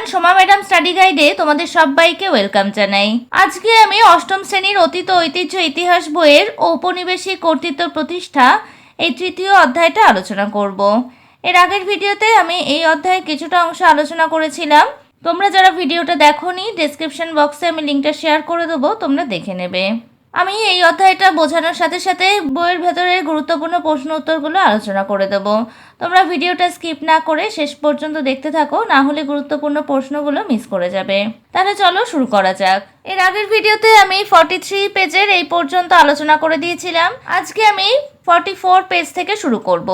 Everyone Soma madam, study গাইডে তোমাদের সবাইকে ওয়েলকাম জানাই। আজকে আমি অষ্টম শ্রেণির অতীত ঐতিহ্য ইতিহাস বইয়ের ঔপনিবেশিক কর্তৃত্ব প্রতিষ্ঠা এই তৃতীয় অধ্যায়টা আলোচনা করব। এর আগের ভিডিওতে আমি এই অধ্যায়ের কিছুটা অংশ আলোচনা করেছিলাম। তোমরা যারা ভিডিওটা দেখোনি ডেসক্রিপশন বক্সে আমি লিঙ্কটা শেয়ার করে দেবো, তোমরা দেখে নেবে। আমি এই অধ্যায়টা বোঝানোর সাথে সাথে বইয়ের ভেতরে গুরুত্বপূর্ণ প্রশ্ন উত্তরগুলো আলোচনা করে দেব। তোমরা ভিডিওটা স্কিপ না করে শেষ পর্যন্ত দেখতে থাকো, না হলে গুরুত্বপূর্ণ প্রশ্নগুলো মিস করে যাবে। তাহলে চলো শুরু করা যাক। এর আগের ভিডিওতে আমি ফর্টি থ্রি পেজের এই পর্যন্ত আলোচনা করে দিয়েছিলাম। আজকে আমি ফর্টি ফোর পেজ থেকে শুরু করব।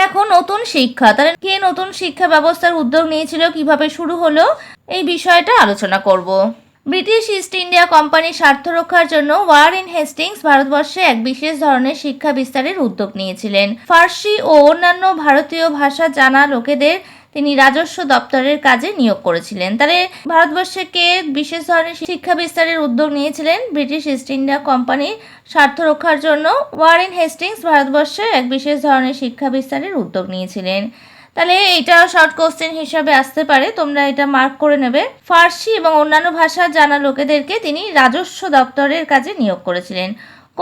দেখো, নতুন শিক্ষা। তাহলে কে নতুন শিক্ষা ব্যবস্থার উদ্যোগ নিয়েছিল, কীভাবে শুরু হলো, এই বিষয়টা আলোচনা করব। ব্রিটিশ ইস্ট ইন্ডিয়া কোম্পানির স্বার্থ রক্ষার জন্য ওয়ারেন হেস্টিংস ভারতবর্ষে এক বিশেষ ধরনের শিক্ষা বিস্তারের উদ্যোগ নিয়েছিলেন। ফার্সি ও অন্যান্য ভারতীয় ভাষা জানা লোকেদের তিনি রাজস্ব দপ্তরের কাজে নিয়োগ করেছিলেন। তাহলে ভারতবর্ষে কে বিশেষ ধরনের শিক্ষা বিস্তারের উদ্যোগ নিয়েছিলেন? ব্রিটিশ ইস্ট ইন্ডিয়া কোম্পানির স্বার্থ রক্ষার জন্য ওয়ারেন হেস্টিংস ভারতবর্ষে এক বিশেষ ধরনের শিক্ষা বিস্তারের উদ্যোগ নিয়েছিলেন। তাহলে এটা শর্ট কোশ্চেন হিসাবে আসতে পারে। তোমরা এটা মার্ক করে নেবে। ফার্সি এবং অন্যান্য ভাষা জানা লোকেদেরকে তিনি রাজস্ব দপ্তরের কাজে নিয়োগ করেছিলেন।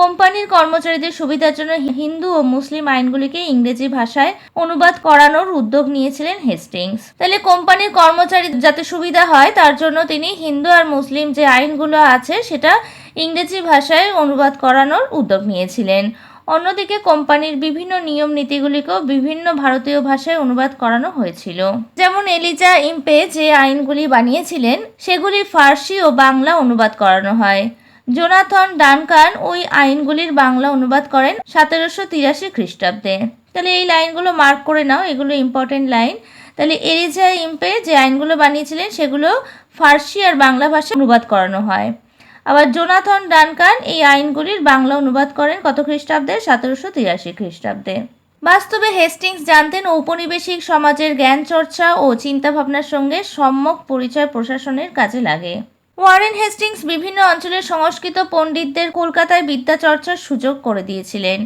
কোম্পানির কর্মচারীদের সুবিধার জন্য হিন্দু ও মুসলিম আইনগুলিকে ইংরেজি ভাষায় অনুবাদ করানোর উদ্যোগ নিয়েছিলেন হেস্টিংস। তাহলে কোম্পানির কর্মচারী যাতে সুবিধা হয়, তার জন্য তিনি হিন্দু আর মুসলিম যে আইনগুলো আছে, সেটা ইংরেজি ভাষায় অনুবাদ করানোর উদ্যোগ নিয়েছিলেন। অন্যদিকে কোম্পানির বিভিন্ন নিয়ম নীতিগুলিকেও বিভিন্ন ভারতীয় ভাষায় অনুবাদ করানো হয়েছিল। যেমন এলিজা ইম্পে যে আইনগুলি বানিয়েছিলেন, সেগুলি ফার্সি ও বাংলা অনুবাদ করানো হয়। জোনাথন ডানকান ওই আইনগুলির বাংলা অনুবাদ করেন সতেরোশো তিরাশি খ্রিস্টাব্দে। তাহলে এই লাইনগুলো মার্ক করে নাও, এগুলো ইম্পর্টেন্ট লাইন। তাহলে এলিজা ইম্পে যে আইনগুলো বানিয়েছিলেন, সেগুলো ফার্সি আর বাংলা ভাষায় অনুবাদ করানো হয়। আবার জোনাথন ডানকান এই আইনগুলির বাংলা অনুবাদ করেন কত খ্রিস্টাব্দে? সতেরোশো তিরাশি খ্রিস্টাব্দে। বাস্তবে হেস্টিংস জানতেন ঔপনিবেশিক সমাজের জ্ঞান চর্চা ও চিন্তাভাবনার সঙ্গে সম্যক পরিচয় প্রশাসনের কাজে লাগে। ওয়ারেন হেস্টিংস বিভিন্ন অঞ্চলের সংস্কৃত পণ্ডিতদের কলকাতায় বিদ্যা চর্চার সুযোগ করে দিয়েছিলেন।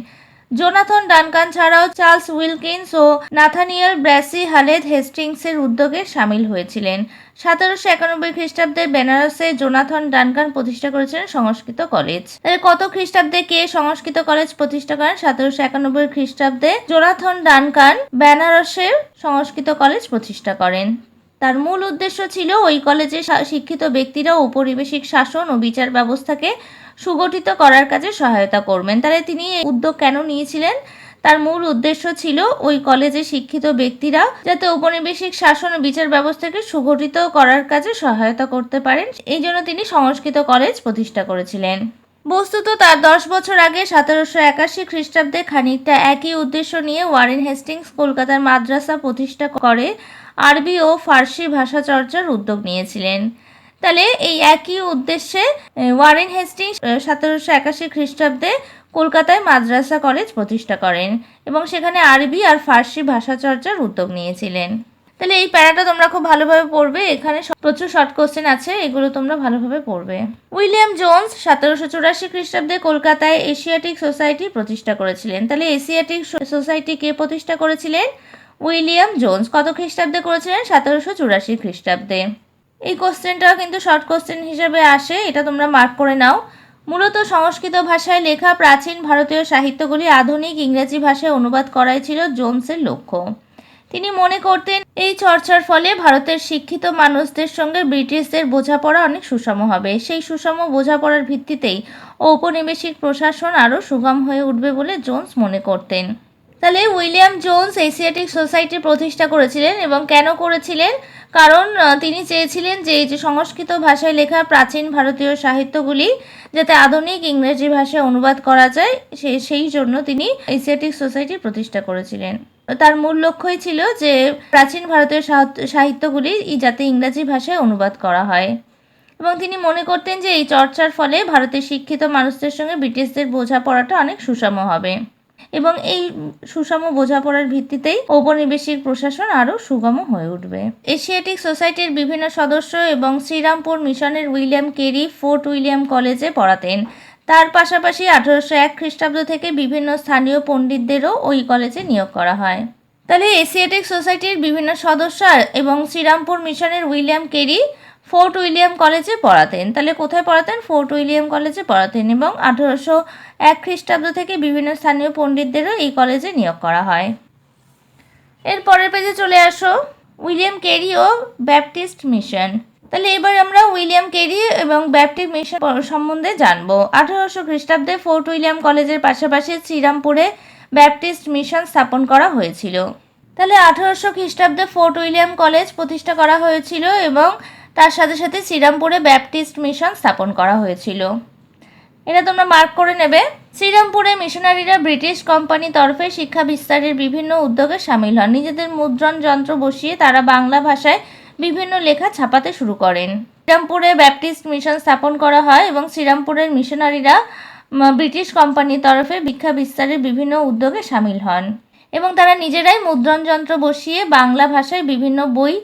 জোনাথন ডানকান ছাড়াও চার্লস উইলকিন্স ও নাথানিয়েল ব্র্যাসি হালেদ হেস্টিংসের উদ্যোগে সামিল হয়েছিলেন। সতেরোশো একানব্বই খ্রিস্টাব্দে বেনারসে জোনাথন ডানকান প্রতিষ্ঠা করেছিলেন সংস্কৃত কলেজ। কত খ্রিস্টাব্দে কে সংস্কৃত কলেজ প্রতিষ্ঠা করেন? সতেরোশো একানব্বই খ্রিস্টাব্দে জোনাথন ডানকান বেনারসের সংস্কৃত কলেজ প্রতিষ্ঠা করেন। তার মূল উদ্দেশ্য ছিল ওই কলেজে শিক্ষিত ব্যক্তিরা ঔপনিবেশিক শাসন ও বিচার ব্যবস্থাকে সুগঠিত করার কাজে সহায়তা করবেন। তাহলে তিনি উদ্যোগ কেন নিয়েছিলেন? তার মূল উদ্দেশ্য ছিল ওই কলেজে শিক্ষিত ব্যক্তিরা যাতে ঔপনিবেশিক শাসন ও বিচার ব্যবস্থাকে সুগঠিত করার কাজে সহায়তা করতে পারেন। এই জন্য তিনি সংস্কৃত কলেজ প্রতিষ্ঠা করেছিলেন। বস্তুত তার দশ বছর আগে সতেরোশো একাশি খ্রিস্টাব্দে খানিকটা একই উদ্দেশ্য নিয়ে ওয়ারেন হেস্টিংস কলকাতার মাদ্রাসা প্রতিষ্ঠা করে আরবি ও ফার্সি ভাষা চর্চার উদ্যোগ নিয়েছিলেন। তাহলে এই একই উদ্দেশ্যে ওয়ারেন হেস্টিং সতেরোশো একাশি খ্রিস্টাব্দে কলকাতায় মাদ্রাসা কলেজ প্রতিষ্ঠা করেন এবং সেখানে আরবি আর ফার্সি ভাষা চর্চার উদ্যোগ নিয়েছিলেন। তাহলে এই প্যারাটা তোমরা খুব ভালোভাবে পড়বে, এখানে প্রচুর শর্ট কোশ্চেন আছে, এগুলো তোমরা ভালোভাবে পড়বে। উইলিয়াম জোন্স সতেরোশো চুরাশি খ্রিস্টাব্দে কলকাতায় এশিয়াটিক সোসাইটি প্রতিষ্ঠা করেছিলেন। তাহলে এশিয়াটিক সোসাইটি কে প্রতিষ্ঠা করেছিলেন? উইলিয়াম জোন্স কত খ্রিস্টাব্দে করেছিলেন? সতেরোশো চুরাশি খ্রিস্টাব্দে। এই কোশ্চেনটাও কিন্তু শর্ট কোশ্চেন হিসেবে আসে, এটা তোমরা মার্ক করে নাও। মূলত সংস্কৃত ভাষায় লেখা প্রাচীন ভারতীয় সাহিত্যগুলি আধুনিক ইংরেজি ভাষায় অনুবাদ করাই ছিল জোনসের লক্ষ্য। তিনি মনে করতেন, এই চর্চার ফলে ভারতের শিক্ষিত মানুষদের সঙ্গে ব্রিটিশদের বোঝাপড়া অনেক সুষম হবে। সেই সুষম বোঝাপড়ার ভিত্তিতেই ঔপনিবেশিক প্রশাসন আরও সুগম হয়ে উঠবে বলে জোন্স মনে করতেন। তাহলে উইলিয়াম জোন্স এশিয়াটিক সোসাইটি প্রতিষ্ঠা করেছিলেন এবং কেন করেছিলেন? কারণ তিনি চেয়েছিলেন যে এই যে সংস্কৃত ভাষায় লেখা প্রাচীন ভারতীয় সাহিত্যগুলি যাতে আধুনিক ইংরেজি ভাষায় অনুবাদ করা যায়, সে, সেই জন্য তিনি এশিয়াটিক সোসাইটি প্রতিষ্ঠা করেছিলেন। তার মূল লক্ষ্যই ছিল যে প্রাচীন ভারতীয় সাহিত্য- সাহিত্যগুলি যাতে ইংরাজি ভাষায় অনুবাদ করা হয়। এবং তিনি মনে করতেন যে এই চর্চার ফলে ভারতের শিক্ষিত মানুষদের সঙ্গে ব্রিটিশদের বোঝাপড়াটা অনেক সুষম হবে। এবং এই সুষম বোঝাপড়ার ভিত্তিতেই ঔপনিবেশিক প্রশাসন আরও সুগম হয়ে উঠবে। এশিয়াটিক সোসাইটির বিভিন্ন সদস্য এবং শ্রীরামপুর মিশনের উইলিয়াম কেরি ফোর্ট উইলিয়াম কলেজে পড়াতেন। তার পাশাপাশি আঠারোশো এক খ্রিস্টাব্দ থেকে বিভিন্ন স্থানীয় পণ্ডিতদেরও ওই কলেজে নিয়োগ করা হয়। তাহলে এশিয়াটিক সোসাইটির বিভিন্ন সদস্য এবং শ্রীরামপুর মিশনের উইলিয়াম কেরি ফোর্ট উইলিয়াম কলেজে পড়াতেন। তাহলে কোথায় পড়াতেন? ফোর্ট উইলিয়াম কলেজে পড়াতেন এবং আঠারোশো এক খ্রিস্টাব্দ থেকে বিভিন্ন স্থানীয় পণ্ডিতদেরও এই কলেজে নিয়োগ করা হয়। এর পরের পেজে চলে আসো। উইলিয়াম কেরি ও ব্যাপটিস্ট মিশন তাহলে এবার আমরা উইলিয়াম কেরি এবং ব্যাপটিস্ট মিশন সম্বন্ধে জানব। আঠারোশো খ্রিস্টাব্দে ফোর্ট উইলিয়াম কলেজের পাশাপাশি শ্রীরামপুরে ব্যাপটিস্ট মিশন স্থাপন করা হয়েছিল। তাহলে আঠারোশো খ্রিস্টাব্দে ফোর্ট উইলিয়াম কলেজ প্রতিষ্ঠা করা হয়েছিল এবং তার সাথে সাথে শ্রীরামপুরে ব্যাপটিস্ট মিশন স্থাপন করা হয়েছিল। এটা তোমরা মার্ক করে নেবে। শ্রীরামপুরে মিশনারিরা ব্রিটিশ কোম্পানি তরফে শিক্ষা বিস্তারের বিভিন্ন উদ্যোগে সামিল হন। নিজেদের মুদ্রণ যন্ত্র বসিয়ে তারা বাংলা ভাষায় বিভিন্ন লেখা ছাপাতে শুরু করেন। শ্রীরামপুরে ব্যাপটিস্ট মিশন স্থাপন করা হয় এবং শ্রীরামপুরের মিশনারিরা ব্রিটিশ কোম্পানির তরফে শিক্ষা বিস্তারের বিভিন্ন উদ্যোগে সামিল হন। এবং তারা নিজেরাই মুদ্রণ যন্ত্র বসিয়ে বাংলা ভাষায় বিভিন্ন বই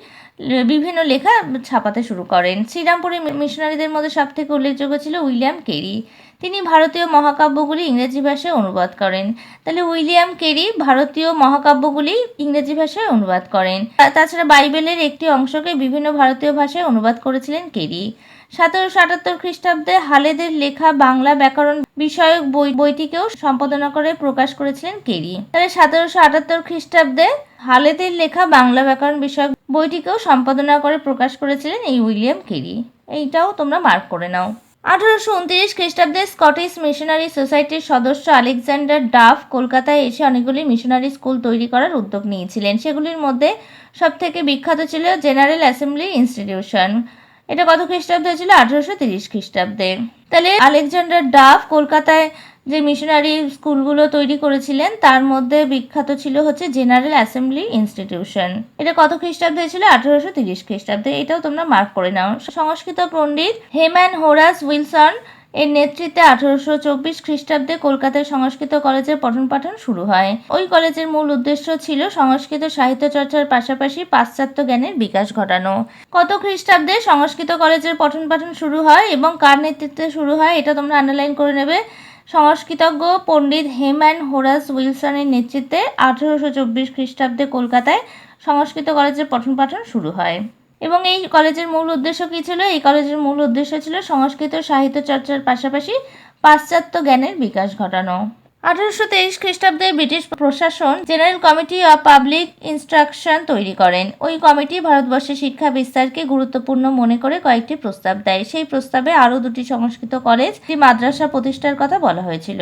বিভিন্ন লেখা ছাপাতে শুরু করেন। শ্রীরামপুরের মিশনারিদের মধ্যে সব থেকে উল্লেখযোগ্য ছিল উইলিয়াম কেরি। তিনি ভারতীয় মহাকাব্যগুলি ইংরেজি ভাষায় অনুবাদ করেন। তাহলে উইলিয়াম কেরি ভারতীয় মহাকাব্যগুলি ইংরেজি ভাষায় অনুবাদ করেন। তাছাড়া বাইবেলের একটি অংশকে বিভিন্ন ভারতীয় ভাষায় অনুবাদ করেছিলেন কেরি। সতেরোশো আটাত্তর খ্রিস্টাব্দে হালেদের লেখা বাংলা ব্যাকরণ বিষয়ক বই বইটিকেও সম্পাদনা করে প্রকাশ করেছিলেন কেরি। তাহলে সতেরোশো আটাত্তর খ্রিস্টাব্দে হালেদের লেখা বাংলা ব্যাকরণ বিষয়ক বইটিকেও সম্পাদনা করে প্রকাশ করেছিলেন এই উইলিয়াম কেরি। এইটাও তোমরা মার্ক করে নাও। আঠারোশো উনত্রিশ খ্রিস্টাব্দে স্কটিশ মিশনারি সোসাইটির সদস্য আলেকজান্ডার ডাফ কলকাতায় এসে অনেকগুলি মিশনারি স্কুল তৈরি করার উদ্যোগ নিয়েছিলেন। সেগুলির মধ্যে সবথেকে বিখ্যাত ছিল জেনারেল অ্যাসেম্বলি ইনস্টিটিউশন। এটা কত খ্রিস্টাব্দে হয়েছিল আঠারোশো তিরিশ খ্রিস্টাব্দে। তাহলে আলেকজান্ডার ডাফ কলকাতায় যে মিশনারি স্কুলগুলো তৈরি করেছিলেন, তার মধ্যে বিখ্যাত ছিল হচ্ছে জেনারেল অ্যাসেম্বলি ইনস্টিটিউশন। এটা কত খ্রিস্টাব্দে ছিল? আঠারোশো তিরিশ খ্রিস্টাব্দে। এটাও তোমরা মার্ক করে নাও। সংস্কৃত পণ্ডিত হেম্যান হোরাস উইলসন এর নেতৃত্বে আঠারোশো চব্বিশ খ্রিস্টাব্দে কলকাতায় সংস্কৃত কলেজের পঠন পাঠন শুরু হয়। ওই কলেজের মূল উদ্দেশ্য ছিল সংস্কৃত সাহিত্য চর্চার পাশাপাশি পাশ্চাত্য জ্ঞানের বিকাশ ঘটানো। কত খ্রিস্টাব্দে সংস্কৃত কলেজের পঠন পাঠন শুরু হয় এবং কার নেতৃত্বে শুরু হয় এটা তোমরা আন্ডারলাইন করে নেবে। সংস্কৃতজ্ঞ পণ্ডিত হেম্যান হোরাস উইলসনের নেতৃত্বে আঠারোশো চব্বিশ খ্রিস্টাব্দে কলকাতায় সংস্কৃত কলেজের পঠন পাঠন শুরু হয়। এবং এই কলেজের মূল উদ্দেশ্য কী ছিল? এই কলেজের মূল উদ্দেশ্য ছিল সংস্কৃত সাহিত্য চর্চার পাশাপাশি পাশ্চাত্য জ্ঞানের বিকাশ ঘটানো। আঠারোশো তেইশ খ্রিস্টাব্দে ব্রিটিশ প্রশাসন General Committee of Public Instruction তৈরি করেন। ওই কমিটি ভারতবর্ষের শিক্ষা বিস্তারকে গুরুত্বপূর্ণ মনে করে কয়েকটি প্রস্তাব দেয়। সেই প্রস্তাবে আরও দুটি সংস্কৃত কলেজ, একটি মাদ্রাসা প্রতিষ্ঠার কথা বলা হয়েছিল।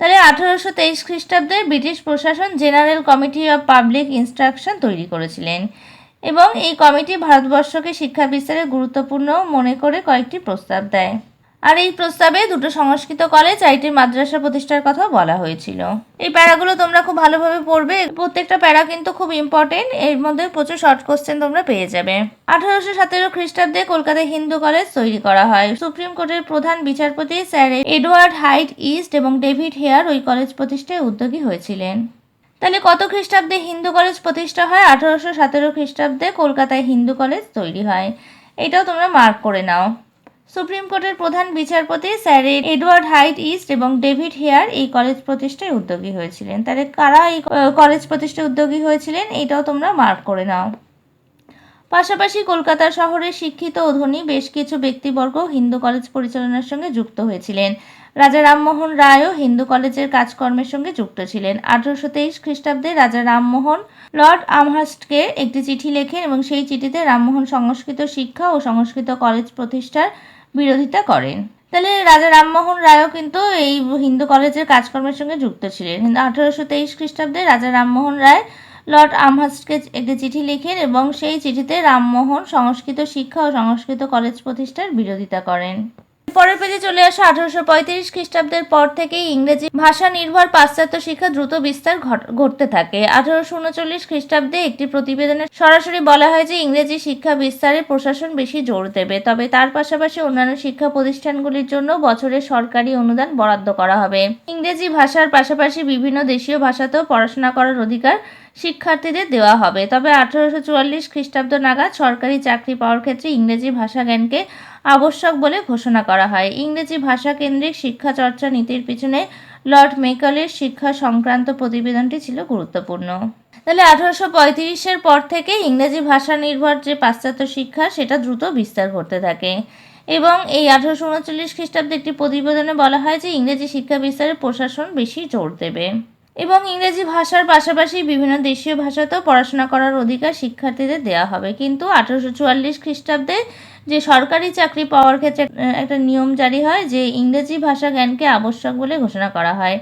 তাহলে আঠারোশো তেইশ খ্রিস্টাব্দে ব্রিটিশ প্রশাসন General Committee of Public Instruction তৈরি করেছিলেন। এবং এই কমিটি ভারতবর্ষকে শিক্ষা বিস্তারে গুরুত্বপূর্ণ মনে করে কয়েকটি প্রস্তাব দেয়। আর এই প্রস্তাবে দুটো সংস্কৃত কলেজ চারটি মাদ্রাসা প্রতিষ্ঠার কথা বলা হয়েছিল। এই প্যারাগুলো তোমরা খুব ভালোভাবে পড়বে। প্রত্যেকটা প্যারা কিন্তু খুব ইম্পর্টেন্ট এর মধ্যে প্রচুর শর্ট কোশ্চেন তোমরা পেয়ে যাবে। আঠারোশো সতেরো খ্রিস্টাব্দে কলকাতায় হিন্দু কলেজ তৈরি করা হয়। সুপ্রিম কোর্টের প্রধান বিচারপতি স্যার এডওয়ার্ড হাইট ইস্ট এবং ডেভিড হেয়ার ওই কলেজ প্রতিষ্ঠায় উদ্যোগী হয়েছিলেন। তাহলে কত খ্রিস্টাব্দে হিন্দু কলেজ প্রতিষ্ঠা হয়? আঠারোশো সতেরো খ্রিস্টাব্দে কলকাতায় হিন্দু কলেজ তৈরি হয়। এটাও তোমরা মার্ক করে নাও। সুপ্রিম কোর্টের প্রধান বিচারপতি স্যার এডওয়ার্ড হাইট ইস্ট এবং ডেভিড হেয়ার এই কলেজ প্রতিষ্ঠায় উদ্যোগী হয়েছিলেন। তাহলে কারা এই কলেজ প্রতিষ্ঠায় উদ্যোগী হয়েছিলেন? এটাও তোমরা মার্ক করে নাও। পাশাপাশি কলকাতা শহরে শিক্ষিত ও ধনী বেশ কিছু ব্যক্তিবর্গ হিন্দু কলেজ পরিচালনার সঙ্গে যুক্ত হয়েছিলেন। রাজা রামমোহন রায়ও হিন্দু কলেজের কাজকর্মের সঙ্গে যুক্ত ছিলেন। আঠারোশো তেইশ খ্রিস্টাব্দে রাজা রামমোহন লর্ড আমহার্স্টকে একটি চিঠি লেখেন এবং সেই চিঠিতে রামমোহন সংস্কৃত শিক্ষা ও সংস্কৃত কলেজ প্রতিষ্ঠার বিরোধিতা করেন। তাহলে রাজা রামমোহন রায়ও কিন্তু এই হিন্দু কলেজের কাজকর্মের সঙ্গে যুক্ত ছিলেন। আঠারোশো তেইশ খ্রিস্টাব্দে রাজা রামমোহন রায় লর্ড আমহার্স্টকে একটি চিঠি লেখেন এবং সেই চিঠিতে রামমোহন সংস্কৃত শিক্ষা ও সংস্কৃত কলেজ প্রতিষ্ঠার বিরোধিতা করেন। পরের পেজে চলে আসা আঠারোশো পঁয়ত্রিশ খ্রিস্টাব্দের পর থেকেই ইংরেজি ভাষা নির্ভর পাশ্চাত্য শিক্ষা দ্রুত বিস্তার ঘট- ঘটতে থাকে। আঠারোশো উনচল্লিশ খ্রিস্টাব্দে একটি প্রতিবেদনে সরাসরি বলা হয় যে, ইংরেজি শিক্ষা বিস্তারে প্রশাসন বেশি জোর দেবে। তবে তার পাশাপাশি অন্যান্য শিক্ষা প্রতিষ্ঠানগুলির জন্য বছরে সরকারি অনুদান বরাদ্দ করা হবে। ইংরেজি ভাষার পাশাপাশি বিভিন্ন দেশীয় ভাষাতেও পড়াশোনা করার অধিকার শিক্ষার্থীদের দেওয়া হবে। তবে আঠারোশো চুয়াল্লিশ খ্রিস্টাব্দ নাগাদ সরকারি চাকরি পাওয়ার ক্ষেত্রে ইংরেজি ভাষা জ্ঞানকে আবশ্যক বলে ঘোষণা করা হয়। ইংরেজি ভাষা কেন্দ্রিক শিক্ষা চর্চা নীতির পিছনে লর্ড মেকলের শিক্ষা সংক্রান্ত প্রতিবেদনটি ছিল গুরুত্বপূর্ণ। তাহলে আঠারোশো পঁয়ত্রিশের পর থেকে ইংরেজি ভাষা নির্ভর যে পাশ্চাত্য শিক্ষা, সেটা দ্রুত বিস্তার করতে থাকে। এবং এই আঠারোশো উনচল্লিশ খ্রিস্টাব্দে একটি প্রতিবেদনে বলা হয় যে ইংরেজি শিক্ষা বিস্তারে প্রশাসন বেশি জোর দেবে। এবং ইংরেজি ভাষার পাশাপাশি বিভিন্ন দেশীয় ভাষাতেও পড়াশোনা করার অধিকার শিক্ষার্থীদের দেওয়া হবে। কিন্তু আঠারোশো চুয়াল্লিশ খ্রিস্টাব্দে যে সরকারি চাকরি পাওয়ার ক্ষেত্রে একটা নিয়ম জারি হয় যে ইংরেজি ভাষা জ্ঞানকে আবশ্যক বলে ঘোষণা করা হয়।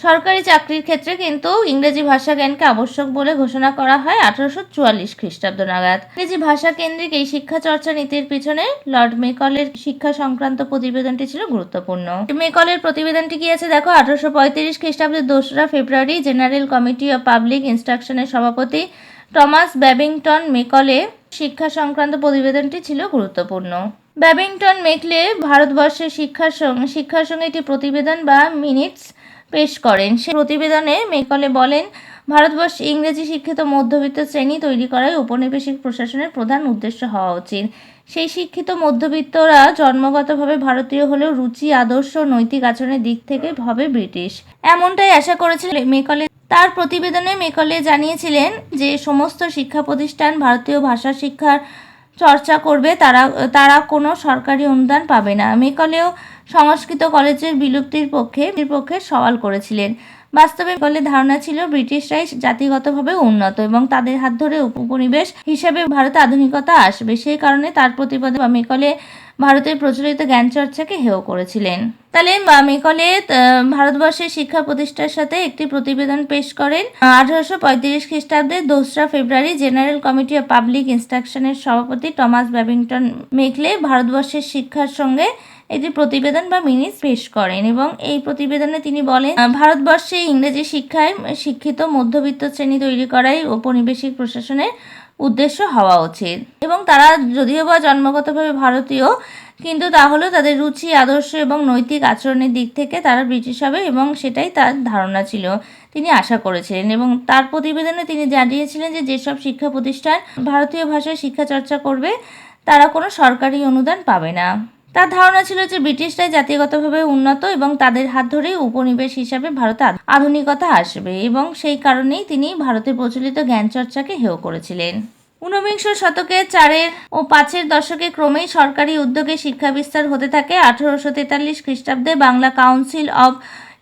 সরকারি চাকরির ক্ষেত্রে কিন্তু ইংরেজি ভাষা জ্ঞানকে আবশ্যক বলে ঘোষণা করা হয় আঠারোশো চুয়াল্লিশ খ্রিস্টাব্দ নাগাদ। ইংরেজি ভাষা কেন্দ্রিক এই শিক্ষা চর্চা নীতির পিছনে লর্ড মেকলের শিক্ষা সংক্রান্ত প্রতিবেদনটি ছিল গুরুত্বপূর্ণ। মেকলের প্রতিবেদনটি কি আছে? দেখো, আঠারোশো পঁয়ত্রিশ খ্রিস্টাব্দের দোসরা ফেব্রুয়ারি জেনারেল কমিটি অফ পাবলিক ইনস্ট্রাকশনের সভাপতি টমাস ব্যাবিংটন মেকলে শিক্ষা সংক্রান্ত প্রতিবেদনটি ছিল গুরুত্বপূর্ণ। ব্যাবিংটন মেকলে ভারতবর্ষের শিক্ষার সঙ্গে শিক্ষার সঙ্গে একটি প্রতিবেদন বা মিনিটস পেশ করেন। সে প্রতিবেদনে মেকলে বলেন, ভারতবর্ষে ইংরেজি শিক্ষিত মধ্যবিত্ত শ্রেণি তৈরি করাই ঔপনিবেশিক প্রশাসনের প্রধান উদ্দেশ্য হওয়া উচিত। সেই শিক্ষিত মধ্যবিত্তরা জন্মগতভাবে ভারতীয় হলেও রুচি, আদর্শ নৈতিক আচরণের দিক থেকে হবে ব্রিটিশ। এমনটাই আশা করেছিলেন মেকলে। তার প্রতিবেদনে মেকলে জানিয়েছিলেন যে, সমস্ত শিক্ষা প্রতিষ্ঠান ভারতীয় ভাষা শিক্ষার চর্চা করবে, তারা তারা কোনো সরকারি অনুদান পাবে না। মেকলেও সংস্কৃত কলেজের বিলুপ্তির পক্ষে পক্ষে সওয়াল করেছিলেন। বাস্তবে মেকলের ধারণা ছিল ব্রিটিশরাই জাতিগতভাবে উন্নত এবং তাদের হাত ধরে উপনিবেশ হিসেবে ভারতে আধুনিকতা আসবে। সেই কারণে তার প্রতিবাদে মেকলে ভারতের প্রচলিত জ্ঞান চর্চাকে হেয় করেছিলেন। তাহলে মেকলে ভারতবর্ষের শিক্ষা প্রতিষ্ঠার সাথে একটি প্রতিবেদন পেশ করেন। আঠারোশো পঁয়ত্রিশ খ্রিস্টাব্দে দোসরা ফেব্রুয়ারি জেনারেল কমিটি অফ পাবলিক ইনস্ট্রাকশনের সভাপতি টমাস ব্যাবিংটন মেকলে ভারতবর্ষের শিক্ষার সঙ্গে একটি প্রতিবেদন বা মিনিস পেশ করেন এবং এই প্রতিবেদনে তিনি বলেন ভারতবর্ষে ইংরেজি শিক্ষায় শিক্ষিত মধ্যবিত্ত শ্রেণি তৈরি করাই ঔপনিবেশিক প্রশাসনের উদ্দেশ্য হওয়া উচিত। এবং তারা যদিও বা জন্মগতভাবে ভারতীয়, কিন্তু তাহলেও তাদের রুচি, আদর্শ এবং নৈতিক আচরণের দিক থেকে তারা ব্রিটিশ হবে এবং সেটাই তার ধারণা ছিল, তিনি আশা করেছিলেন। এবং তার প্রতিবেদনে তিনি জানিয়েছিলেন যে যেসব শিক্ষা প্রতিষ্ঠান ভারতীয় ভাষায় শিক্ষা চর্চা করবে, তারা কোনো সরকারি অনুদান পাবে না। তার ধারণা ছিল যে ব্রিটিশরাই জাতিগতভাবে উন্নত এবং তাদের হাত ধরেই উপনিবেশ হিসাবে ভারতে আধুনিকতা আসবে এবং সেই কারণেই তিনি ভারতে প্রচলিত জ্ঞান চর্চাকে হেয় করেছিলেন। ঊনবিংশ শতকে চারের ও পাঁচের দশকে ক্রমেই সরকারি উদ্যোগে শিক্ষা বিস্তার হতে থাকে। আঠারোশো তেতাল্লিশ খ্রিস্টাব্দে বাংলা কাউন্সিল অব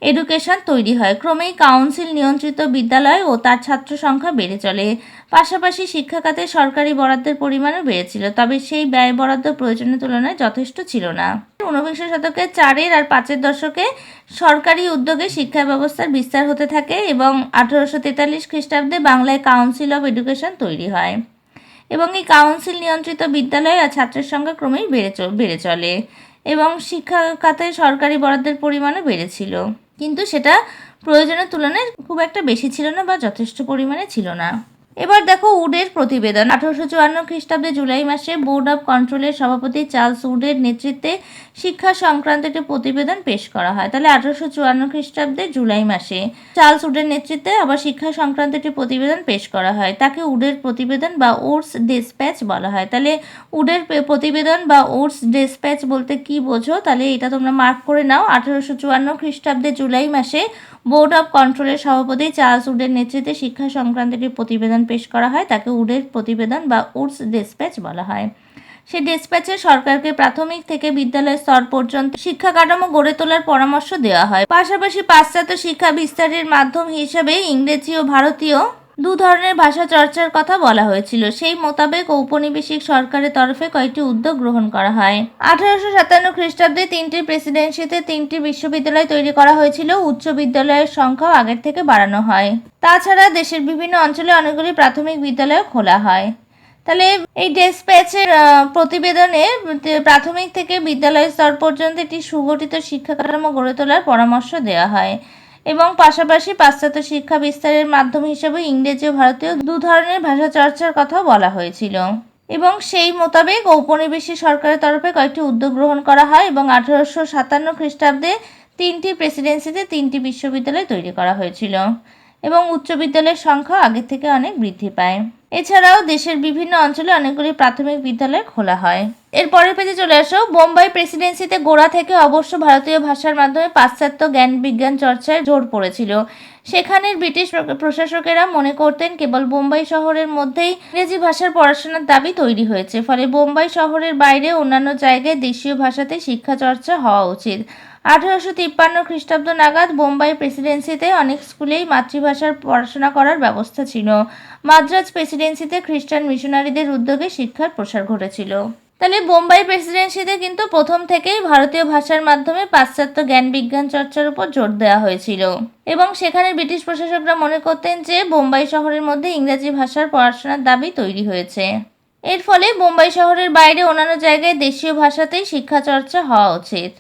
এডুকেশন তৈরি হয়। ক্রমেই কাউন্সিল, নিয়ন্ত্রিত বিদ্যালয় ও তার ছাত্র সংখ্যা বেড়ে চলে। পাশাপাশি শিক্ষা খাতে সরকারি বরাদ্দের পরিমাণও বেড়েছিল, তবে সেই ব্যয় বরাদ্দ প্রয়োজনের তুলনায় যথেষ্ট ছিল না। ঊনবিংশ শতকে চারের আর পাঁচের দশকে সরকারি উদ্যোগে শিক্ষা ব্যবস্থার বিস্তার হতে থাকে এবং আঠারোশো তেতাল্লিশ খ্রিস্টাব্দে বাংলায় কাউন্সিল অব এডুকেশন তৈরি হয়। এবং এই কাউন্সিল, নিয়ন্ত্রিত বিদ্যালয় আর ছাত্রের সংখ্যা ক্রমেই বেড়ে বেড়ে চলে এবং শিক্ষা খাতে সরকারি বরাদ্দের পরিমাণও বেড়েছিল। কিন্তু সেটা প্রয়োজনের তুলনায় খুব একটা বেশি ছিল না বা যথেষ্ট পরিমাণে ছিল না। এবার দেখো উডের প্রতিবেদন। আঠারোশো চুয়ান্ন খ্রিস্টাব্দে জুলাই মাসে বোর্ড অফ কন্ট্রোলের সভাপতি চার্লস উডের নেতৃত্বে শিক্ষা সংক্রান্ত একটি প্রতিবেদন পেশ করা হয়। তাহলে আঠারোশো চুয়ান্ন খ্রিস্টাব্দে জুলাই মাসে চার্লস উডের নেতৃত্বে আবার শিক্ষা সংক্রান্ত একটি প্রতিবেদন পেশ করা হয়। তাকে উডের প্রতিবেদন বা উডস ডিসপ্যাচ বলা হয়। তাহলে উডের প্রতিবেদন বা উডস ডিসপ্যাচ বলতে কি বোঝো? তাহলে এটা তোমরা মার্ক করে নাও। আঠারোশো চুয়ান্ন খ্রিস্টাব্দে জুলাই মাসে বোর্ড অব কন্ট্রোলের সভাপতি চার্লস উডের নেতৃত্বে শিক্ষা সংক্রান্ত একটি প্রতিবেদন পেশ করা হয়, তাকে উডের প্রতিবেদন বা উডস ডেসপ্যাচ বলা হয়। সে ডেসপ্যাচে সরকারকে প্রাথমিক থেকে বিদ্যালয় স্তর পর্যন্ত শিক্ষা কাঠামো গড়ে তোলার পরামর্শ দেওয়া হয়। পাশাপাশি পাশ্চাত্য শিক্ষা বিস্তারের মাধ্যম হিসেবে ইংরেজি ও ভারতীয় দু ধরনের ভাষা চর্চার কথা বলা হয়েছিল। সেই মোতাবেক ঔপনিবেশিক সরকারের তরফে কয়েকটি উদ্যোগ গ্রহণ করা হয়। আঠারোশো সাতান্ন খ্রিস্টাব্দে তিনটি প্রেসিডেন্সিতে তিনটি বিশ্ববিদ্যালয় তৈরি করা হয়েছিল। উচ্চ বিদ্যালয়ের সংখ্যাও আগের থেকে বাড়ানো হয়। তাছাড়া দেশের বিভিন্ন অঞ্চলে অনেকগুলি প্রাথমিক বিদ্যালয় খোলা হয়। তাহলে এই ডেসপ্যাচের প্রতিবেদনে প্রাথমিক থেকে বিদ্যালয় স্তর পর্যন্ত একটি সুগঠিত শিক্ষা কাঠামো গড়ে তোলার পরামর্শ দেওয়া হয়। এবং পাশাপাশি পাশ্চাত্য শিক্ষা বিস্তারের মাধ্যম হিসেবে ইংরেজি ও ভারতীয় দু ধরনের ভাষা চর্চার কথাও বলা হয়েছিল। এবং সেই মোতাবেক ঔপনিবেশিক সরকারের তরফে কয়েকটি উদ্যোগ গ্রহণ করা হয় এবং আঠারোশো সাতান্ন খ্রিস্টাব্দে তিনটি প্রেসিডেন্সিতে তিনটি বিশ্ববিদ্যালয় তৈরি করা হয়েছিল। এবং উচ্চ বিদ্যালয়ের সংখ্যা আগের থেকে অনেক বৃদ্ধি পায়। এছাড়াও দেশের বিভিন্ন অঞ্চলে অনেকগুলি প্রাথমিক বিদ্যালয় খোলা হয়। এর পরের পেজে চলে আসো। বোম্বাই প্রেসিডেন্সিতে গোড়া থেকে অবশ্য ভারতীয় ভাষার মাধ্যমে পাশ্চাত্য জ্ঞান বিজ্ঞান চর্চায় জোর পড়েছিল। সেখানের ব্রিটিশ প্রশাসকেরা মনে করতেন কেবল বোম্বাই শহরের মধ্যেই ইংরেজি ভাষার পড়াশোনার দাবি তৈরি হয়েছে। ফলে বোম্বাই শহরের বাইরে অন্যান্য জায়গায় দেশীয় ভাষাতে শিক্ষা চর্চা হওয়া উচিত। আঠারোশো তিপ্পান্ন খ্রিস্টাব্দ নাগাদ বোম্বাই প্রেসিডেন্সিতে অনেক স্কুলেই মাতৃভাষার পড়াশোনা করার ব্যবস্থা ছিল। মাদ্রাজ প্রেসিডেন্সিতে খ্রিস্টান মিশনারিদের উদ্যোগে শিক্ষার প্রসার ঘটেছিল। তাহলে বোম্বাই প্রেসিডেন্সিতে কিন্তু প্রথম থেকেই ভারতীয় ভাষার মাধ্যমে পাশ্চাত্য জ্ঞান বিজ্ঞান চর্চার উপর জোর দেওয়া হয়েছিল। এবং সেখানে ব্রিটিশ প্রশাসকরা মনে করতেন যে বোম্বাই শহরের মধ্যে ইংরেজি ভাষার পড়াশোনার দাবি তৈরি হয়েছে। এর ফলে বোম্বাই শহরের বাইরে অন্যান্য জায়গায় দেশীয় ভাষাতেই শিক্ষা চর্চা হওয়া উচিত।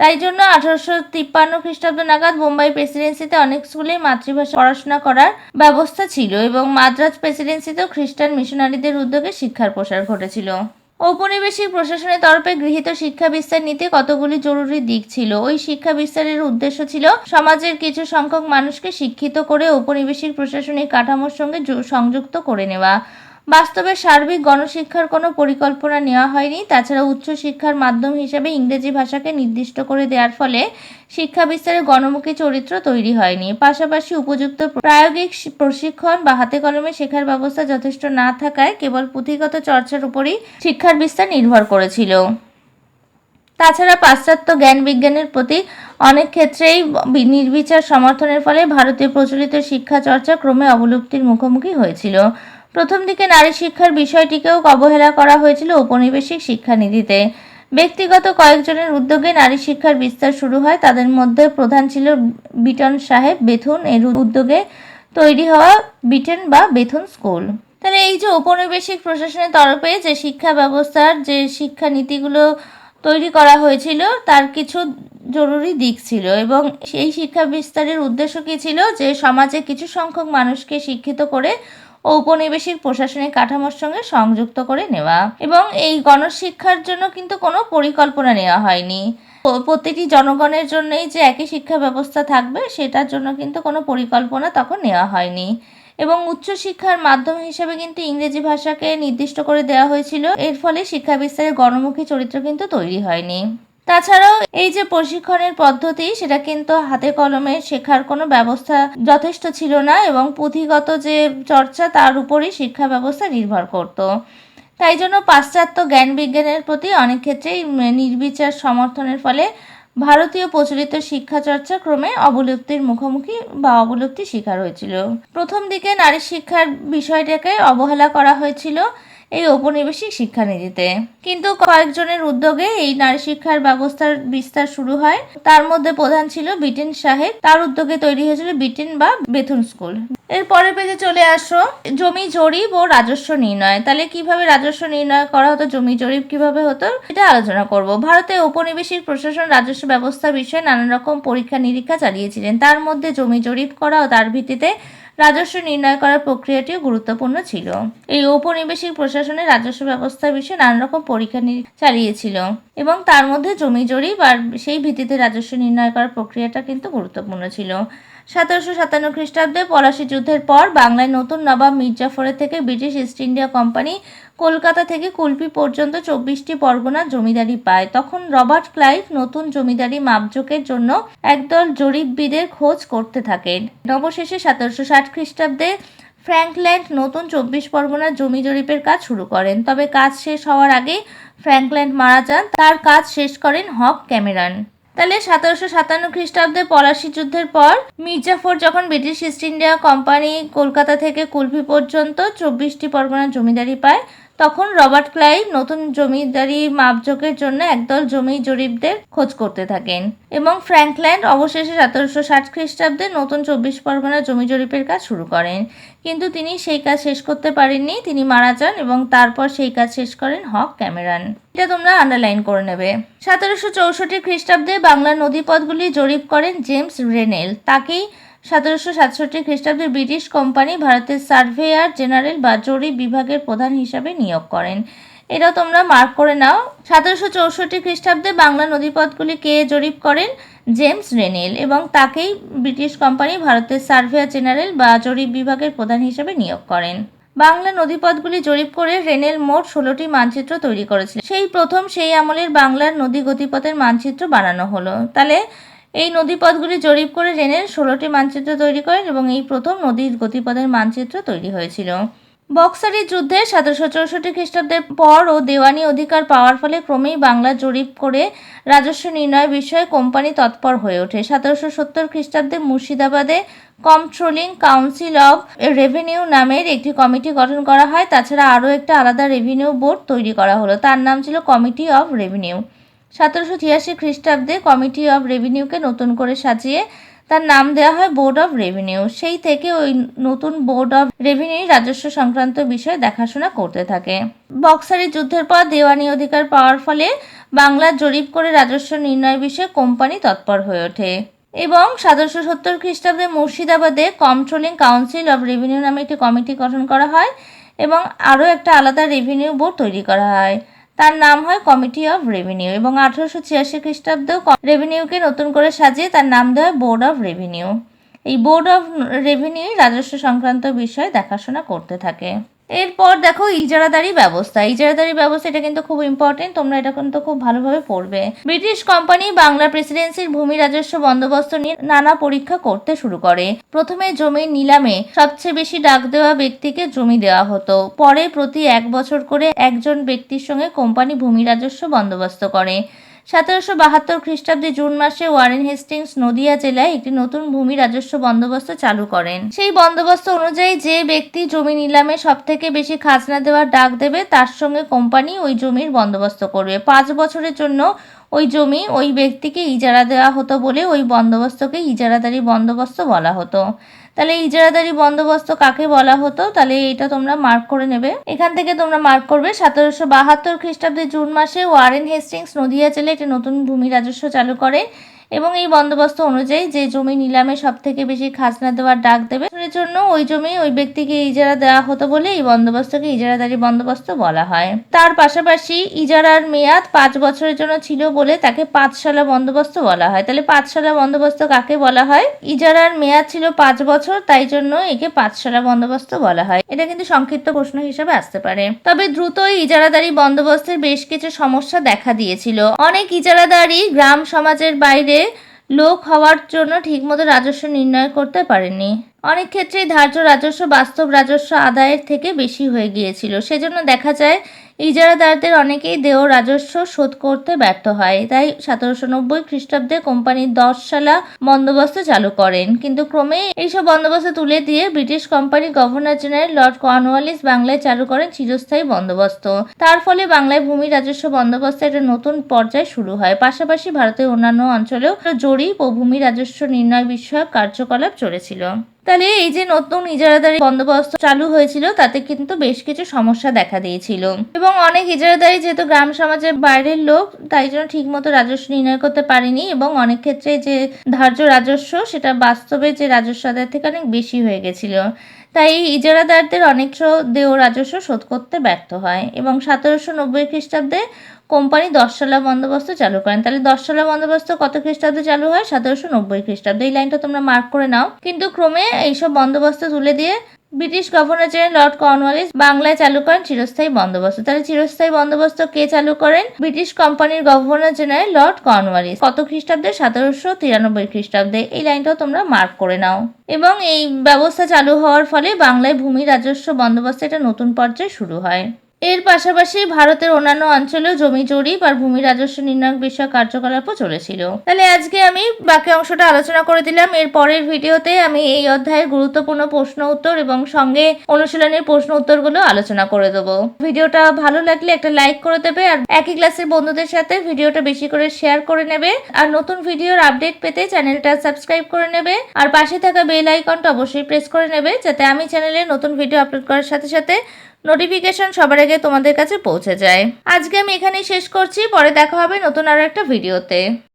তাই জন্য আঠারোশো তিপ্পান্ন খ্রিস্টাব্দ নাগাদ বোম্বাই প্রেসিডেন্সিতে অনেক স্কুলে মাতৃভাষা পড়াশোনা করার ব্যবস্থা ছিল এবং মাদ্রাজ প্রেসিডেন্সিতেও খ্রিস্টান মিশনারিদের উদ্যোগে শিক্ষার প্রসার ঘটেছিল। ঔপনিবেশিক প্রশাসনের তরফে গৃহীত শিক্ষা বিস্তার নীতি কতগুলি জরুরি দিক ছিল? ওই শিক্ষা বিস্তারের উদ্দেশ্য ছিল সমাজের কিছু সংখ্যক মানুষকে শিক্ষিত করে ঔপনিবেশিক প্রশাসনিক কাঠামোর সঙ্গে সংযুক্ত করে নেওয়া। বাস্তবে সার্বিক গণশিক্ষার কোনো পরিকল্পনা নেওয়া হয়নি। তাছাড়া উচ্চশিক্ষার মাধ্যম হিসেবে ইংরেজি ভাষাকে নির্দিষ্ট করে দেওয়ার ফলে শিক্ষা বিস্তারে গণমুখী চরিত্র তৈরি হয়নি। পাশাপাশি উপযুক্ত প্রায়োগিক প্রশিক্ষণ বা হাতে কলমে শেখার ব্যবস্থা যথেষ্ট না থাকায় কেবল পুঁথিগত চর্চার উপরই শিক্ষার বিস্তার নির্ভর করেছিল। তাছাড়া পাশ্চাত্য জ্ঞান বিজ্ঞানের প্রতি অনেক ক্ষেত্রেই নির্বিচার সমর্থনের ফলে ভারতীয় প্রচলিত শিক্ষা চর্চা ক্রমে অবলুপ্তির মুখোমুখি হয়েছিল। প্রথম দিকে নারী শিক্ষার বিষয়টিকেও অবহেলা করা হয়েছিল ঔপনিবেশিক শিক্ষানীতিতে। ব্যক্তিগত কয়েকজনের উদ্যোগে নারী শিক্ষার বিস্তার শুরু হয়। তাদের মধ্যে প্রধান ছিল বিটন সাহেব, বেথুন এর উদ্যোগে তৈরি হওয়া বিটেন বা বেথুন স্কুল। তাহলে এই যে ঔপনিবেশিক প্রশাসনের তরফে যে শিক্ষা ব্যবস্থার যে শিক্ষা নীতিগুলো তৈরি করা হয়েছিল, তার কিছু জরুরি দিক ছিল এবং সেই শিক্ষা বিস্তারের উদ্দেশ্য কী ছিল? যে সমাজে কিছু সংখ্যক মানুষকে শিক্ষিত করে ঔপনিবেশিক প্রশাসনিক কাঠামোর সঙ্গে সংযুক্ত করে নেওয়া এবং এই গণশিক্ষার জন্য কিন্তু কোনো পরিকল্পনা নেওয়া হয়নি। প্রতিটি জনগণের জন্যই যে একই শিক্ষা ব্যবস্থা থাকবে, সেটার জন্য কিন্তু কোনো পরিকল্পনা তখন নেওয়া হয়নি। এবং উচ্চশিক্ষার মাধ্যম হিসেবে কিন্তু ইংরেজি ভাষাকে নির্দিষ্ট করে দেওয়া হয়েছিল। এর ফলে শিক্ষা বিস্তারের গণমুখী চরিত্র কিন্তু তৈরি হয়নি। তাছাড়াও এই যে প্রশিক্ষণের পদ্ধতি, সেটা কিন্তু হাতে কলমে শেখার কোনো ব্যবস্থা যথেষ্ট ছিল না এবং পুঁথিগত যে চর্চা, তার উপরই শিক্ষা ব্যবস্থা নির্ভর করত। তাই জন্য পাশ্চাত্য জ্ঞান বিজ্ঞানের প্রতি অনেক ক্ষেত্রেই নির্বিচার সমর্থনের ফলে ভারতীয় প্রচলিত শিক্ষা চর্চা ক্রমে অবলুপ্তির মুখোমুখি বা অবলুপ্তির শিকার হয়েছিল। প্রথম দিকে নারী শিক্ষার বিষয়টাকে অবহেলা করা হয়েছিল। এই ঔপনিবেশিক শিক্ষানীতিতে। কিন্তু কয়েকজনের উদ্যোগে এই নারী শিক্ষার ব্যবস্থার বিস্তার শুরু হয়। তার মধ্যে প্রধান ছিল বিটেন সাহেব তার উদ্যোগে তৈরি হয়েছিল বিটেন বা বেথুন স্কুল। এর পরের পেজে চলে আসো। জমি জরিপ ও রাজস্ব নির্ণয়। তাহলে কীভাবে রাজস্ব নির্ণয় করা হতো, জমি জরিপ কীভাবে হতো, এটা আলোচনা করব। ভারতে ঔপনিবেশিক প্রশাসন রাজস্ব ব্যবস্থা বিষয়ে নানান রকম পরীক্ষা নিরীক্ষা চালিয়েছিলেন। তার মধ্যে জমি জরিপ করা ও তার ভিত্তিতে রাজস্ব নির্ণয় করার প্রক্রিয়াটিও গুরুত্বপূর্ণ ছিল। এই ঔপনিবেশিক প্রশাসনে রাজস্ব ব্যবস্থা বিষয়ে নানা রকম পরীক্ষা চালিয়েছিল এবং তার মধ্যে জমি জরিপ আর সেই ভিত্তিতে রাজস্ব নির্ণয় করার প্রক্রিয়াটা কিন্তু গুরুত্বপূর্ণ ছিল। সতেরোশো সাতান্ন খ্রিস্টাব্দে পলাশী যুদ্ধের পর বাংলায় নতুন নবাব মির্জাফরের থেকে British East India Company Kolkata থেকে কুলপি পর্যন্ত চব্বিশটি পরগনা জমিদারি পায়। তখন রবার্ট ক্লাইভ নতুন জমিদারি মাপজোকের জন্য একদল জরিপবিদের খোঁজ করতে থাকেন। অবশেষে সতেরোশো ষাট খ্রিস্টাব্দে ফ্র্যাঙ্কল্যান্ড নতুন চব্বিশ পরগনার জমি জরিপের কাজ শুরু করেন। তবে কাজ শেষ হওয়ার আগে ফ্র্যাঙ্কল্যান্ড মারা যান। তার কাজ শেষ করেন হক ক্যামেরন। তাহলে সতেরোশো সাতান্ন খ্রিস্টাব্দে পলাশি যুদ্ধের পর মির্জাফর যখন British East India Company Kolkata থেকে কুলফি পর্যন্ত চব্বিশটি পরগনার জমিদারি পায় তখন রবার্ট ক্লাইভ নতুন জমিদারি মাপজোকের জন্য একদল জমি জরিপদের খোঁজ করতে থাকেন এবং ফ্র্যাঙ্কল্যান্ড অবশেষে সতেরোশো ষাট খ্রিস্টাব্দে নতুন চব্বিশ পরগনার জমি জরিপের কাজ শুরু করেন। কিন্তু তিনি সেই কাজ শেষ করতে পারেননি। তিনি মারা যান এবং তারপর সেই কাজ শেষ করেন হক ক্যামেরান। এটা তোমরা আন্ডারলাইন করে নেবে। সতেরোশো চৌষট্টি খ্রিস্টাব্দে বাংলার নদীপথগুলি জরিপ করেন জেমস রেনেল। তাকেই সতেরোশো সাতষট্টি খ্রিস্টাব্দে ব্রিটিশ কোম্পানি ভারতের সার্ভেয়ার জেনারেল বা জরিপ বিভাগের প্রধান হিসাবে নিয়োগ করেন। এটাও তোমরা মার্ক করে নাও। সতেরোশো চৌষট্টি খ্রিস্টাব্দে বাংলা নদীপথগুলি কে জরিপ করেন? জেমস রেনেল এবং তাকেই ব্রিটিশ কোম্পানি ভারতের সার্ভেয়ার জেনারেল বা জরিপ বিভাগের প্রধান হিসাবে নিয়োগ করেন। বাংলা নদীপথগুলি জরিপ করে রেনেল মোট ষোলোটি মানচিত্র তৈরি করেছিল সেই প্রথম সেই আমলের বাংলার নদী গতিপথের মানচিত্র বানানো হলো। তাহলে এই নদীপথগুলি জরিপ করে রেনেল ষোলোটি মানচিত্র তৈরি করেন এবং এই প্রথম নদীর গতিপথের মানচিত্র তৈরি হয়েছিল। বক্সারি যুদ্ধে সতেরোশো চৌষট্টি খ্রিস্টাব্দের পর ও দেওয়ানি অধিকার পাওয়ার ফলে ক্রমেই বাংলা জরিপ করে রাজস্ব নির্ণয় বিষয়ে কোম্পানি তৎপর হয়ে ওঠে। সতেরোশো সত্তর খ্রিস্টাব্দে মুর্শিদাবাদে কন্ট্রোলিং কাউন্সিল অফ রেভিনিউ নামের একটি কমিটি গঠন করা হয়। তাছাড়া আরও একটা আলাদা রেভিনিউ বোর্ড তৈরি করা হলো। তার নাম ছিল কমিটি অফ রেভিনিউ। সতেরোশো ছিয়াশি খ্রিস্টাব্দে কমিটি অফ রেভিনিউকে নতুন করে সাজিয়ে তার নাম দেওয়া হয় বোর্ড অফ রেভিনিউ। সেই থেকে ওই নতুন বোর্ড অফ রেভিনিউ রাজস্ব সংক্রান্ত বিষয়ে দেখাশোনা করতে থাকে। বক্সারি যুদ্ধের পর দেওয়ানি অধিকার পাওয়ার ফলে বাংলার জরিপ করে রাজস্ব নির্ণয় বিষয়ে কোম্পানি তৎপর হয়ে ওঠে। এবং সতেরোশো সত্তর খ্রিস্টাব্দে মুর্শিদাবাদে কন্ট্রোলিং কাউন্সিল অফ রেভিনিউ নামে একটি কমিটি গঠন করা হয় এবং আরও একটা আলাদা রেভিনিউ বোর্ড তৈরি করা হয়। তার নাম হয় কমিটি অফ রেভিনিউ এবং আঠারোশো ছিয়াশি খ্রিস্টাব্দেও রেভিনিউকে নতুন করে সাজিয়ে তার নাম দেওয়া হয় বোর্ড অফ রেভিনিউ এই বোর্ড অফ রেভিনিউ রাজস্ব সংক্রান্ত বিষয় দেখাশোনা করতে থাকে। এরপর দেখো ইজারাদারি ব্যবস্থা। ইজারাদারি ব্যবস্থা, এটা কিন্তু খুব ইম্পর্টেন্ট তোমরা এটা কিন্তু খুব ভালোভাবে পড়বে। ব্রিটিশ কোম্পানি বাংলা প্রেসিডেন্সির ভূমি রাজস্ব বন্দোবস্ত নিয়ে নানা পরীক্ষা করতে শুরু করে। প্রথমে জমির নিলামে সবচেয়ে বেশি ডাক দেওয়া ব্যক্তিকে জমি দেওয়া হতো। পরে প্রতি এক বছর করে একজন ব্যক্তির সঙ্গে কোম্পানি ভূমি রাজস্ব বন্দোবস্ত করে। সতেরোশো বাহাত্তর খ্রিস্টাব্দে জুন মাসে ওয়ারেন হেস্টিংস নদিয়া জেলায় একটি নতুন ভূমি রাজস্ব বন্দোবস্ত চালু করেন। সেই বন্দোবস্ত অনুযায়ী যে ব্যক্তি জমি নিলামে সব থেকে বেশি খাজনা দেওয়ার ডাক দেবে, তার সঙ্গে কোম্পানি ওই জমির বন্দোবস্ত করবে। পাঁচ বছরের জন্য ওই জমি ওই ব্যক্তিকে ইজারা দেওয়া হতো বলে ওই বন্দোবস্তকে ইজারাদারি বন্দোবস্ত বলা হতো। তাহলে ইজারাদারি বন্দোবস্ত কাকে বলা হতো? তাহলে এটা তোমরা মার্ক করে নেবে। এখান থেকে তোমরা মার্ক করবে সতেরোশো বাহাত্তর খ্রিস্টাব্দে জুন মাসে ওয়ারেন হেস্টিংস নদিয়া জেলে একটি নতুন ভূমি রাজস্ব চালু করে। এবং এই বন্দোবস্ত অনুযায়ী যে জমি নিলামে সব থেকে বেশি খাজনা দেওয়ার ডাক দেবে, এর জন্য ওই জমি ওই ব্যক্তিকে ইজারা দেওয়া হতো বলে এই বন্দোবস্তকে ইজারাদারি বন্দোবস্ত বলা হয়। তার পাশাপাশি ইজারার মেয়াদ পাঁচ বছরের জন্য ছিল বলে তাকে পাঁচশালা বন্দোবস্ত বলা হয়। তাহলে পাঁচশালা বন্দোবস্ত কাকে বলা হয়? ইজারার মেয়াদ ছিল পাঁচ বছর, তাই জন্য একে পাঁচশালা বন্দোবস্ত বলা হয়। এটা কিন্তু সংক্ষিপ্ত প্রশ্ন হিসেবে আসতে পারে। তবে দ্রুতই ইজারাদারি বন্দোবস্তের বেশ কিছু সমস্যা দেখা দিয়েছিল। অনেক ইজারাদারি গ্রাম সমাজের বাইরে লোক হওয়ার জন্য ঠিকমতো রাজস্ব নির্ণয় করতে পারেনি। অনেক ক্ষেত্রেই ধার্য রাজস্ব বাস্তব রাজস্ব আদায়ের থেকে বেশি হয়ে গিয়েছিল। সেজন্য দেখা যায়, ইজারাদারদের অনেকেই দেহ রাজস্ব শোধ করতে ব্যর্থ হয়। তাই সতেরোশো নব্বই খ্রিস্টাব্দে কোম্পানির দশ সালা বন্দোবস্ত চালু করেন। কিন্তু ক্রমে এইসব বন্দোবস্ত তুলে দিয়ে British company governor general Lord Cornwallis বাংলায় চালু করেন চিরস্থায়ী বন্দোবস্ত। তার ফলে বাংলায় ভূমি রাজস্ব বন্দোবস্ত একটা নতুন পর্যায় শুরু হয়। পাশাপাশি ভারতের অন্যান্য অঞ্চলেও জরিপ ও ভূমি রাজস্ব নির্ণয় বিষয়ক কার্যকলাপ চলেছিল। তাহলে এই যে নতুন ইজারাদারি বন্দোবস্ত চালু হয়েছিল, তাতে কিন্তু বেশ কিছু সমস্যা দেখা দিয়েছিল। এবং অনেক ইজারাদারি যেহেতু গ্রাম সমাজের বাইরের লোক, তাই জন্য ঠিকমতো রাজস্ব নির্ণয় করতে পারেনি এবং অনেক ক্ষেত্রে যে ধার্য রাজস্ব, সেটা বাস্তবে যে রাজস্ব আদায় থেকে অনেক বেশি হয়ে গেছিল। তাই ইজারাদারদের অনেক দেহ রাজস্ব শোধ করতে ব্যর্থ হয়। এবং সতেরোশো নব্বই খ্রিস্টাব্দে কোম্পানি দশসালা বন্দোবস্ত চালু করেন। তাহলে দশসালা বন্দোবস্ত কত খ্রিস্টাব্দে চালু হয়? সতেরোশো নব্বই খ্রিস্টাব্দে। এই লাইনটা তোমরা মার্ক করে নাও। কিন্তু ক্রমে এইসব বন্দোবস্ত তুলে দিয়ে British governor general Lord Cornwallis বাংলায় চালু করেন চিরস্থায়ী বন্দোবস্ত। তাহলে চিরস্থায়ী বন্দোবস্ত কে চালু করেন? ব্রিটিশ কোম্পানির গভর্নর জেনারেল লর্ড কর্নওয়ালিস কত খ্রিস্টাব্দে? সতেরোশো তিরানব্বই খ্রিস্টাব্দে। এই লাইনটাও তোমরা মার্ক করে নাও। এবং এই ব্যবস্থা চালু হওয়ার ফলে বাংলায় ভূমি রাজস্ব বন্দোবস্ত একটা নতুন পর্যায়ে শুরু হয়। এর পাশাপাশি ভারতের অন্যান্য অঞ্চলেও জমি জরিপ আর ভূমি রাজস্ব নির্ণয় বিষয়ক কার্যকলাপও চলেছিল। তাহলে আজকে আমি বাকি অংশটা আলোচনা করে দিলাম। এর পরের ভিডিওতে আমি এই অধ্যায়ের গুরুত্বপূর্ণ প্রশ্ন উত্তর এবং সঙ্গে অনুশীলনের প্রশ্ন উত্তরগুলো আলোচনা করে দেবো। ভিডিওটা ভালো লাগলে একটা লাইক করে দেবে আর একই ক্লাসের বন্ধুদের সাথে ভিডিওটা বেশি করে শেয়ার করে নেবে। আর নতুন ভিডিওর আপডেট পেতে চ্যানেলটা সাবস্ক্রাইব করে নেবে। আর পাশে থাকা বেল আইকনটা অবশ্যই প্রেস করে নেবে যাতে আমি চ্যানেলে নতুন ভিডিও আপলোড করার সাথে সাথে নোটিফিকেশন সবার আগে তোমাদের কাছে পৌঁছে যায়। আজকে আমি এখানেই শেষ করছি, পরে দেখা হবে নতুন আরও একটা ভিডিওতে